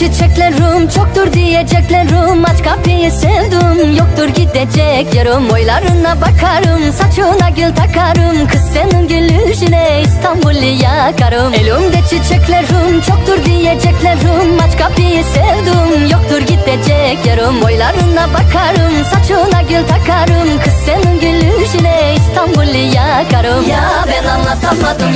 çiçeklerim çoktur diyeceklerim. Aç kapıyı sevdim yoktur gidecek yarım Oylarına bakarım saçına gül takarım. Kız senin gülüşüne İstanbul'u yakarım. Elimde çiçeklerim çoktur diyeceklerim. Aç kapıyı sevdim yoktur gidecek yarım Oylarına bakarım saçına gül takarım. Kız senin gülüşüne İstanbul'u yakarım. Ya ben anlatamadım